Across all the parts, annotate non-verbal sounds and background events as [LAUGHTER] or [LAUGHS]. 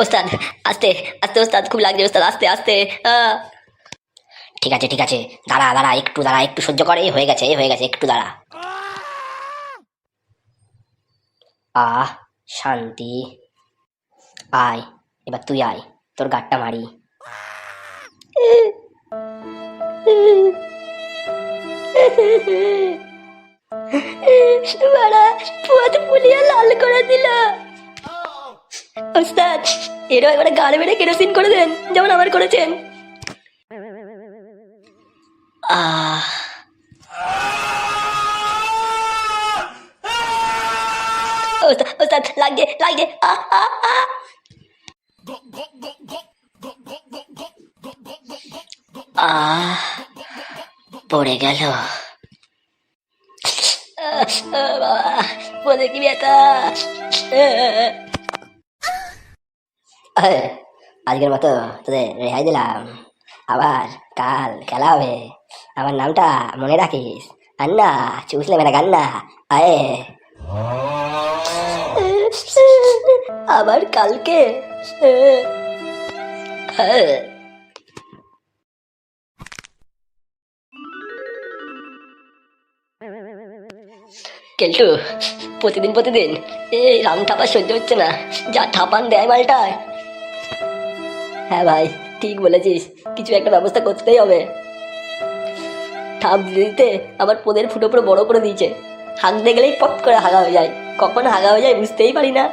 ওস্তাদ আস্তে আস্তে ওস্তাদ খুব লাগছে ওস্তাদ আস্তে আস্তে আহ। ঠিক আছে ঠিক আছে দাঁড়া দাঁড়া একটু দাঁড়া একটু সহ্য করে এই হয়ে গেছে এই হয়ে গেছে একটু দাঁড়া। আহ শান্তি। আয় এবার তুই আয় তোর গাটটা মারি। বাড়া পুয়াত পুলিয়া লাল করে দিল। ওস্তাদ এরও এবারে গাড়ি মেরে কেরোসিন করে দেন যেমন আমার করেছেন। লাগে লাগে পড়ে গেল। বলে কি ব্যথা? আজকের মতো তোদের রেহাই দিলাম আবার কাল খেলা হবে আমার নামটা মনে রাখিস আন্না চুষলে মেরা গান্না আয়ে আবার কালকে হ্যাঁ কেলটু প্রতিদিন প্রতিদিন এই রাম ঠাপা সহ্য হচ্ছে না যা ঠাপান দেয় মালটায় হ্যাঁ ভাই, ঠিক বলেছিস। কিছু একটা ব্যবস্থা করতেই হবে। ঠাপ দিতে আমার পোদের ফুটো পুরো বড় করে দিয়েছে। হাঁকতে গেলেই পট করে হাগা হয়ে যায়। কখন হাগা হয়ে যায় বুঝতেই পারি না।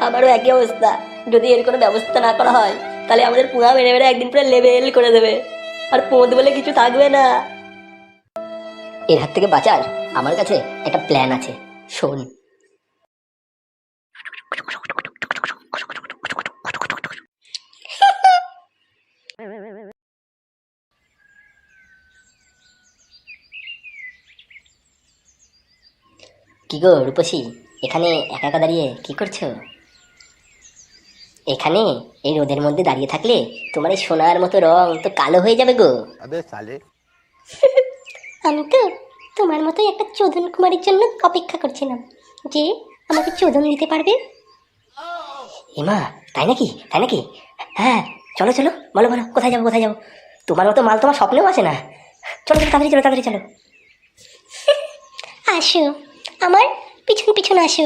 আমারও একই অবস্থা। যদি এর কোনো ব্যবস্থা না করা হয়, তাহলে আমাদের পুঙা মেরে মেরে একদিন পুরো লেবেল করে দেবে। আর পোঁদ বলে কিছু থাকবে না। এর হাত থেকে বাঁচার আমার কাছে একটা প্ল্যান আছে। শোন কি গো রূপসী এখানে একা একা দাঁড়িয়ে কী করছ? এখানে এই রোদের মধ্যে দাঁড়িয়ে থাকলে তোমার এই সোনার মতো রং তো কালো হয়ে যাবে গো। [LAUGHS] আমি তো তোমার মতো একটা চোদন কুমারের জন্য অপেক্ষা করছিলাম। যে আমাকে চোদন দিতে পারবে? এমা তাই নাকি? তাই নাকি? হ্যাঁ চলো চলো বলো বলো কোথায় যাব কোথায় যাব? তোমার মতো মাল তোমার স্বপ্নেও আসে না। চলো চলো তাড়াতাড়ি চলো তাড়াতাড়ি চলো। [LAUGHS] আসো। আমার পিছন পিছন আসো।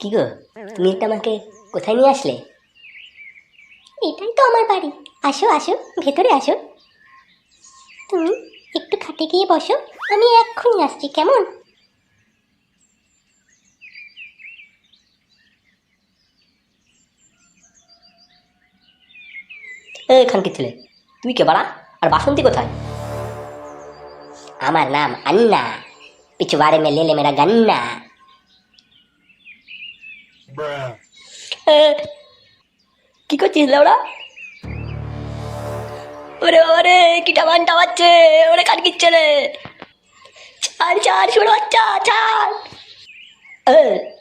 কি গো তুমি এটা আমাকে কোথায় নিয়ে আসলে? এটাই তো আমার বাড়ি। আসো আসো ভেতরে আসো। তুমি একটু খাটে গিয়ে বসো আমি এক্ষুনি আসছি কেমন? এখান কি ছেলে। তুই কে বাড়া? আর বাসন্তী কোথায়? আমার নাম আন্না। পিছুবারে মে লেলে মেরা গান্না। এ, কি করছিস লেওড়া? ওরে বাবা রে কি টামান টামাচ্ছে ওরে কাট কিচ্ছে রে ছাড় ছাড় শুনো বাচ্চা এ,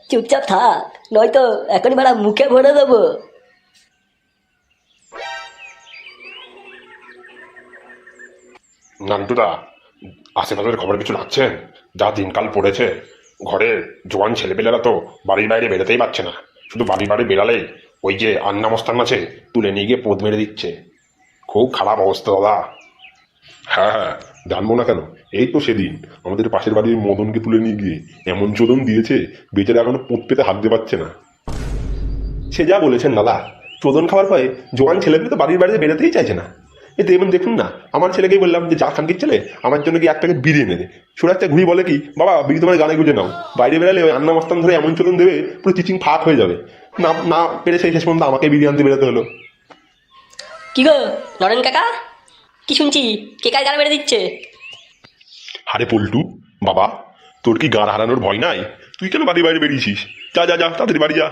চুপচাপ থাক নয়তো এখন ভাড়া মুখে ভরে দেবো। নান্টুদা, আশেপাশের খবর কিছু রাখছেন যা দিনকাল পড়েছে। ঘরের জোয়ান ছেলেপেলেরা তো বাড়ির বাইরে বেরোতেই পারছে না। শুধু বাড়ির বাড়ি বেরালেই ওই যে আন্না মস্তান আছে, তুলে নিয়ে গিয়ে পোদ মেরে দিচ্ছে। খুব খারাপ অবস্থা, দাদা। হ্যাঁ হ্যাঁ জানব না কেন? এই তো সেদিন। আমাদের পাশের বাড়ির মদনকে তুলে নিয়ে গিয়ে এমন চোদন দিয়েছে, বেচারা এখনও পোত পেতে হাঁকতে পারছে না। সে যা বলেছেন, দাদা। চোদন খাওয়ার পরে জোয়ান ছেলেপেলে তো বাড়ির বাইরে বেরোতেই চাইছে না। এতে এমন দেখুন না আমার ছেলেকেই বললাম যে যা খানকির ছেলে আমার জন্য কি এক প্যাকেট বিড়ি এনে দে সুরাজটা ঘুরি বলে কি বাবা বিড়ি তোমার গানে গুঁজে নাও বাইরে বেরালে ওই আন্না মস্তান ধরে এমন চলন দেবে পুরো চিচিং ফাঁক হয়ে যাবে। না না পেরে সেই শেষ পর্যন্ত আমাকে বিড়ি আনতে বেরোতে হলো। কি গো নরেন কাকা? কি শুনছি? কে কার গান বেড়ে দিচ্ছে? আরে পল্টু বাবা তোর কি গান হারানোর ভয় নাই? তুই কেন বাড়ি বাইরে বেরিয়েছিস? যা যা যা তাড়াতাড়ি বাড়ি যা।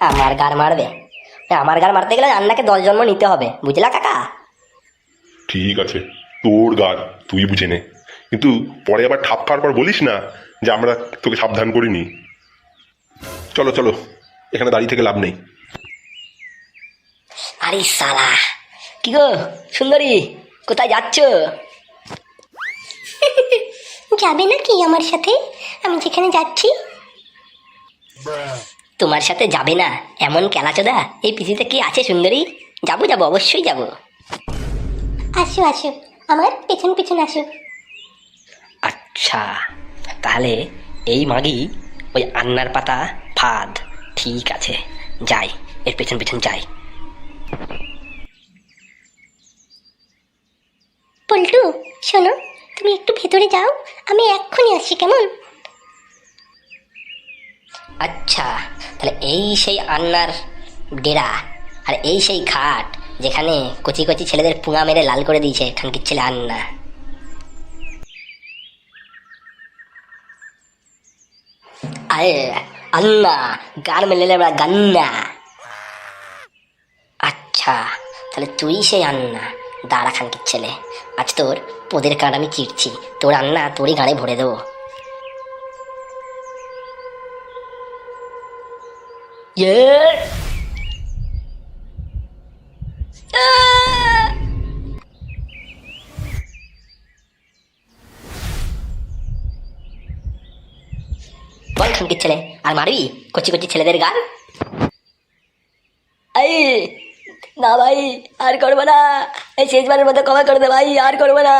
আমার গার মারবে। আমার গার মারতে গেলে রান্নাকে দশ জন্ম নিতে হবে। বুঝলা কাকা? ঠিক আছে তোর গান তুই বুঝে নে। কিন্তু পরে আবার ঠাপ খাওয়ার পর বলিস না যে আমরা তোকে সাবধান করিনি। চলো চলো এখানে দাঁড়িয়ে থেকে লাভ নেই। আরে সালা কি গো সুন্দরী কোথায় যাচ্ছ? যাবে নাকি আমার সাথে? আমি যেখানে যাচ্ছি। তোমার সাথে যাবে না। এমন খেলাচোদা এই পৃথিবীতে কি আছে সুন্দরী? যাব যাব অবশ্যই যাব। আসো আসো আমার পেছন পেছন আসো। আচ্ছা তাহলে এই মাগি ওই আন্নার পাতা ফাদ ঠিক আছে যাই এর পেছন পেছন যাই। পল্টু শোনো তুমি একটু ভেতরে যাও আমি এক্ষুনি আসছি কেমন? আচ্ছা তাহলে এই সেই আন্নার ডেরা আর এই সেই খাট যেখানে কচি কচি ছেলেদের পুঙা মেরে লাল করে দিয়েছে খানকির ছেলে আন্না। আরে, আন্না, গান মেলে গান্না। আচ্ছা তাহলে তুই সেই আন্না, দাঁড়া খানকির ছেলে। আজ তোর পোদের কাঠ আমি চিরছি, তোর আন্না তোরই গাড়ে ভরে দেবো। Yeah. Ah! বল খানকির ছেলে আর মারবি কচি কচি ছেলেদের গান এই না ভাই আর করব না এই শেষবারের মতো ক্ষমা করে দে ভাই আর করব না